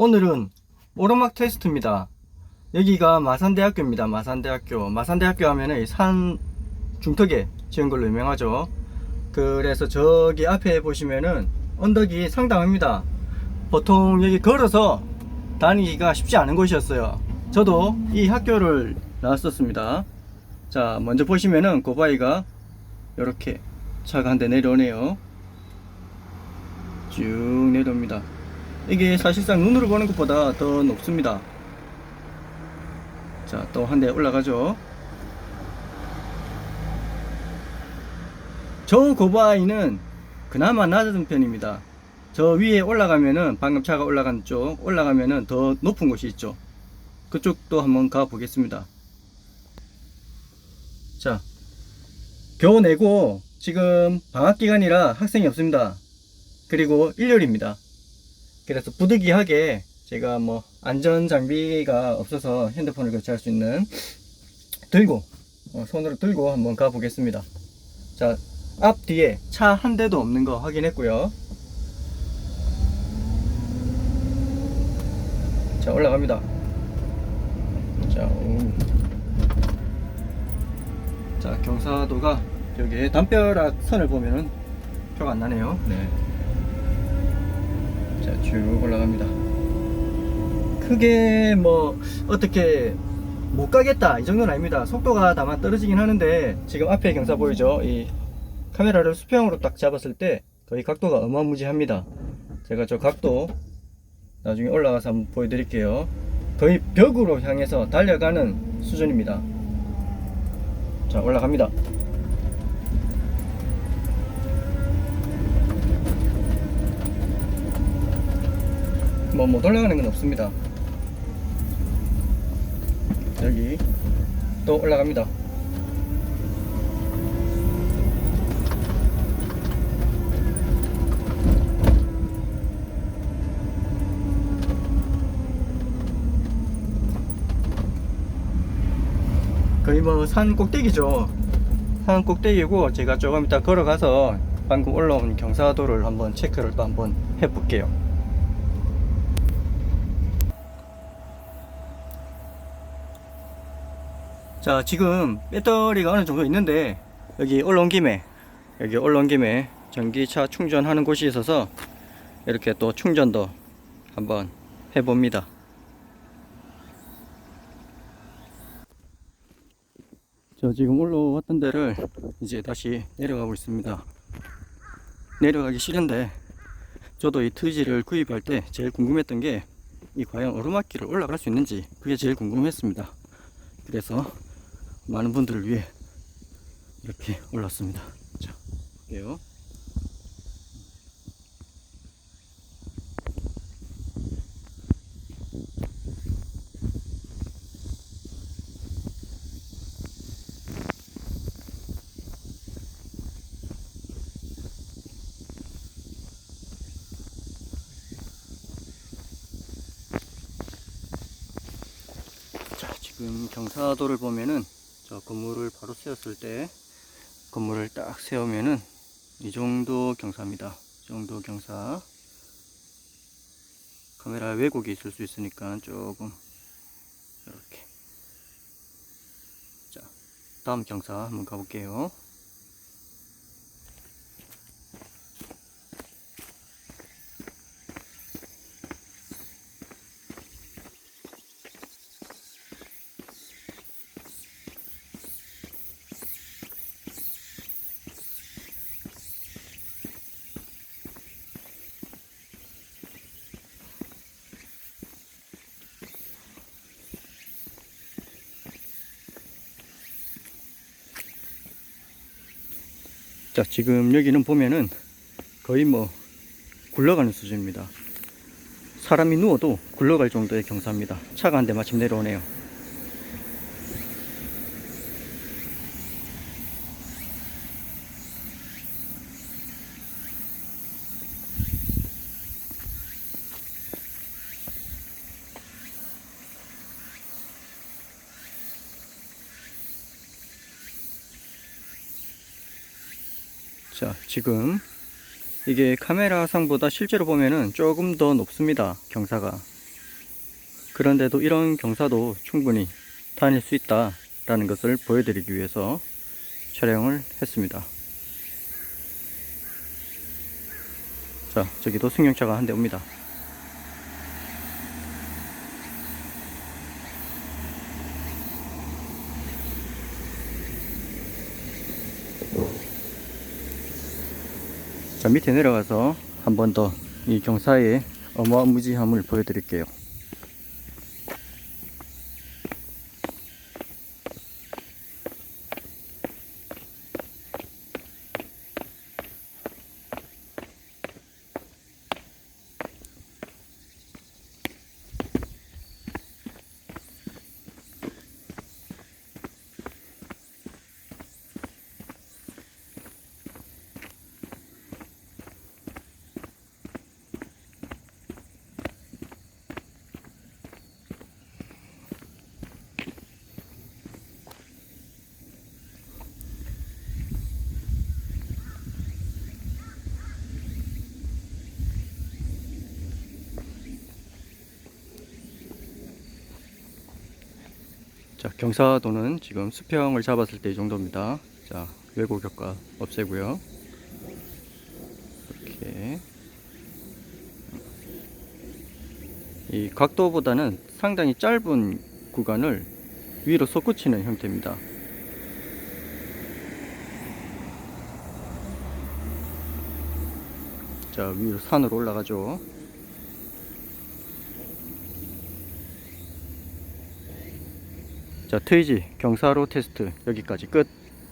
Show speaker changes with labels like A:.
A: 오늘은 오르막 테스트입니다. 여기가 마산대학교입니다. 마산대학교. 마산대학교 하면은 산 중턱에 지은 걸로 유명하죠. 그래서 저기 앞에 보시면은 언덕이 상당합니다. 보통 여기 걸어서 다니기가 쉽지 않은 곳이었어요. 저도 이 학교를 나왔었습니다. 자, 먼저 보시면은 고바위가 이렇게 차가 한 대 내려오네요. 쭉 내려옵니다. 이게 사실상 눈으로 보는 것보다 더 높습니다. 자, 또 한 대 올라가죠. 저 고바위는 그나마 낮은 편입니다. 저 위에 올라가면은 방금 차가 올라간 쪽 올라가면은 더 높은 곳이 있죠. 그쪽도 한번 가 보겠습니다. 자, 겨우 내고 지금 방학 기간이라 학생이 없습니다. 그리고 일요일입니다. 그래서 부득이하게 제가 뭐 안전 장비가 없어서 핸드폰을 교체할 수 있는 들고 어, 손으로 들고 한번 가 보겠습니다. 자, 앞 뒤에 차 한 대도 없는 거 확인했고요. 자, 올라갑니다. 자, 오. 자, 경사도가 여기 담벼락 선을 보면은 표가 안 나네요. 네. 자, 쭉 올라갑니다. 크게 뭐 어떻게 못 가겠다 이 정도는 아닙니다. 속도가 다만 떨어지긴 하는데 지금 앞에 경사 보이죠? 이 카메라를 수평으로 딱 잡았을 때 거의 각도가 어마무지합니다. 제가 저 각도 나중에 올라가서 한번 보여드릴게요. 거의 벽으로 향해서 달려가는 수준입니다. 자, 올라갑니다. 뭐, 못 올라가는 건 없습니다. 여기 또 올라갑니다. 거의 뭐 산 꼭대기죠. 산 꼭대기고 제가 조금 이따 걸어가서 방금 올라온 경사도를 한번 체크를 또 한번 해볼게요. 자 지금 배터리가 어느 정도 있는데 여기 올라온 김에 여기 올라온 김에 전기차 충전하는 곳이 있어서 이렇게 또 충전도 한번 해봅니다. 저 지금 올라왔던 데를 이제 다시 내려가고 있습니다. 내려가기 싫은데 저도 이 트지를 구입할 때 제일 궁금했던 게 이 과연 오르막길을 올라갈 수 있는지 그게 제일 궁금했습니다. 그래서 많은 분들을 위해 이렇게 올랐습니다. 자, 볼게요. 자, 지금 경사도를 보면은 저 건물을 바로 세웠을 때 건물을 딱 세우면은 이 정도 경사입니다. 이 정도 경사. 카메라 왜곡이 있을 수 있으니까 조금 이렇게. 자, 다음 경사 한번 가볼게요. 자, 지금 여기는 보면은 거의 뭐 굴러가는 수준입니다. 사람이 누워도 굴러갈 정도의 경사입니다. 차가 한 대 마침 내려오네요. 자, 지금 이게 카메라 상보다 실제로 보면은 조금 더 높습니다. 경사가. 그런데도 이런 경사도 충분히 다닐 수 있다 라는 것을 보여드리기 위해서 촬영을 했습니다. 자, 저기도 승용차가 한 대 옵니다. 자, 밑에 내려가서 한 번 더 이 경사의 어마무지함을 보여드릴게요. 자, 경사도는 지금 수평을 잡았을 때 이 정도입니다. 자, 외고 격과 없애고요. 이렇게. 이 각도보다는 상당히 짧은 구간을 위로 솟구치는 형태입니다. 자, 위로 산으로 올라가죠. 자, 트위지 경사로 테스트 여기까지 끝.